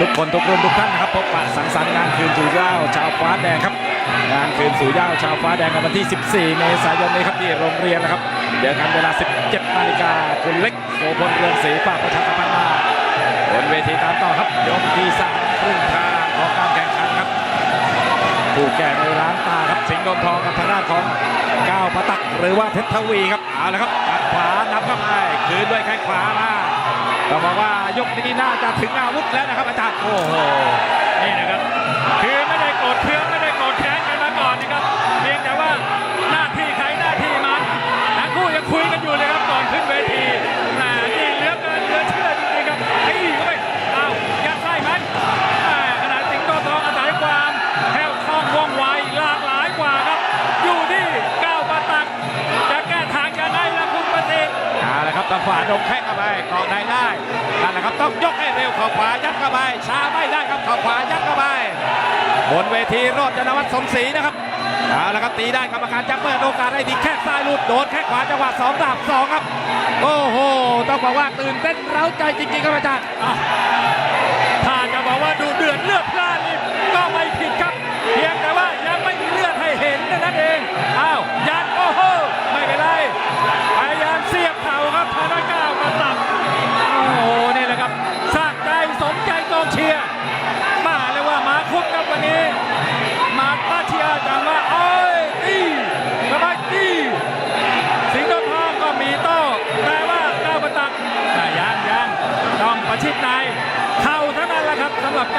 ทุกคนทุกรุ่นทุกท่านนะครับพบปะสังสรรค์งานคืนสู่เย้าชาวฟ้าแดงครับ งานคืนสู่เย้าชาวฟ้าแดงในวันที่ 14 เมษายนนี้ครับที่โรงเรียนนะครับเจอกันเวลา 17 นาฬิกาคุณเล็กโสพลเรืองศรีฝากประชาสัมพันธ์มาบนเวทีตามต่อครับยกที่สามครึ่งทางของการแข่งขันครับ ผู้แก่ในร้านตาครับสิงห์ดมทองกับทางด้านของาวประตักหรือว่าเพชรทวีครับเอาละครับตัดขวานับเข้าไปคืนด้วยแข้งขวามาต้องบอกว่ายกนี้น่าจะถึงอาวุธแล้วนะครับอาจารย์โอ้โหนี่นะครับคือไม่ได้โกรธเคืองไม่ได้ ดงแข้งเข้าไปเกาะในได้นั่นแหละครับต้องยกให้เร็วเข่าขวายัดเข้าไปช้าไม่ได้ครับเข่าขวายัดเข้าไปบนเวทีโรจนวัฒน์สมศรีนะครับเอาละครับตีได้กรรมการจะเปิดโอกาสให้ดีแค่ซ้ายลุดโดนแค่ขวาจังหวะสองดาบสองครับ โอ้โหต้องบอกว่าตื่นเต้นเร้าใจจริงๆครับอาจารย์ถ้าจะบอกว่าดู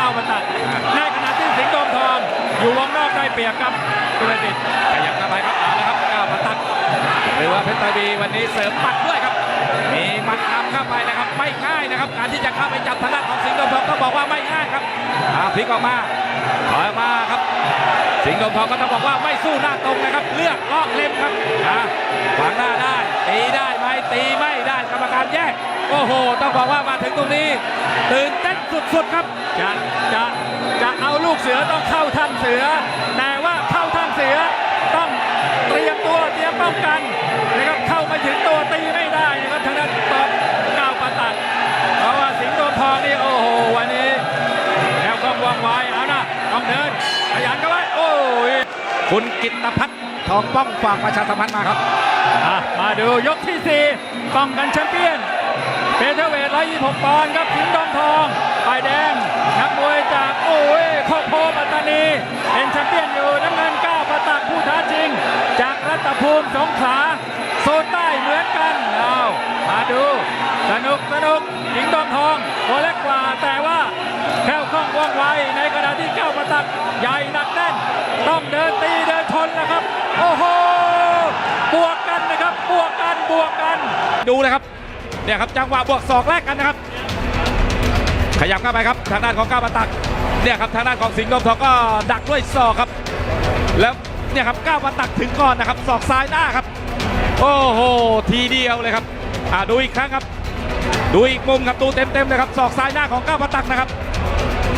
สำหรับก้าวกระตักในขณะที่สิงห์ทองอยู่วงนอกได้เปรียบครับคุณเดชขยับเข้าไปครับเอาละครับก้าวประตักหรือว่าเพชรตาบีวันนี้เสริมหมัดด้วยครับ มีมัดนำเข้าไปนะครับ ไม่ง่ายนะครับ การที่จะเข้าไปจับทางด้านของสิงห์ดำทองต้องบอกว่าไม่ง่ายครับอาพลิกออกมาถอยมาครับ สิงห์ดำทองก็ต้องบอกว่าไม่สู้หน้าตรงนะครับ เลือกลอกเล็มครับอะขวางหน้า แยก โอ้โห ต้องบอกว่ามาถึงตรงนี้ ตื่นเต้นสุดๆครับ จะจะจะเอาลูกเสือต้องเข้าท่านเสือ แต่ว่าเข้าท่านเสือต้องเตรียมตัวเตรียมป้องกันนะครับเข้ามาถึงตัวตีไม่ได้นะครับทางด้านตอบก้าวปะตักเพราะว่าสิงห์ตัวทองนี่โอ้โหวันนี้แนวกล้องว่องไว้เอานะต้องเดินขยันเข้าไว้โอ้ยคุณกิตตพัฒน์ ทองป้องฝากประชาสัมพันธ์มาครับมาดูยกที่4ป้องกันแชมเปี้ยนเฟเธอร์เวท126ปอนด์ครับสิงห์ดอนทองฝ่ายแดงนักมวยจากโอ้ยโคกโพปัตตานี เป็นแชมเปี้ยนอยู่น้ำเงินก้าวประตักผู้ท้าชิง จากรัตภูมิสงขลาโซนใต้เหมือนกันเอามาดู สนุกสนุกสิงห์ดอนทองตัวเล็กกว่าแต่ว่าแค่วคล่องว่องไวในขณะที่ก้าวประตักใหญ่หนักแน่น ต้องเดินตีเดินชนนะครับ โอ้โห บวกกันนะครับ บวกกัน บวกกัน ดูเลยครับเนี่ยครับจังหวะบวกศอกแรกกันนะครับ ขยับเข้าไปครับทางด้านของก้าวปะตักเนี่ยครับทางด้านของสิงห์ดมทองก็ดักด้วยศอกครับ แล้วเนี่ยครับก้าวปะตักถึงก่อนนะครับศอกซ้ายหน้าครับ โอ้โหทีเดียวเลยครับอ่าดูอีกครั้งครับ ดูอีกมุมครับดูเต็มๆเลยครับศอกซ้ายหน้าของก้าวปะตักนะครับ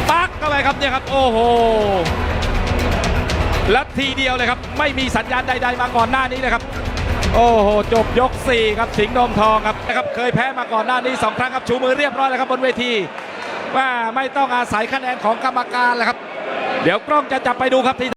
ปักเข้าไปครับเนี่ยครับโอ้โหและทีเดียวเลยครับ ไม่มีสัญญาณใด ๆ มาก่อนหน้านี้เลยครับ โอ้โห จบยก 4 ครับสิงห์ดมทองครับนะครับเคยแพ้มาก่อนหน้านี้ 2 ครั้งครับชูมือเรียบร้อยแล้วครับบนเวที ว่าไม่ต้องอาศัยคะแนนของกรรมการแล้วครับ เดี๋ยวกล้องจะจับไปดูครับที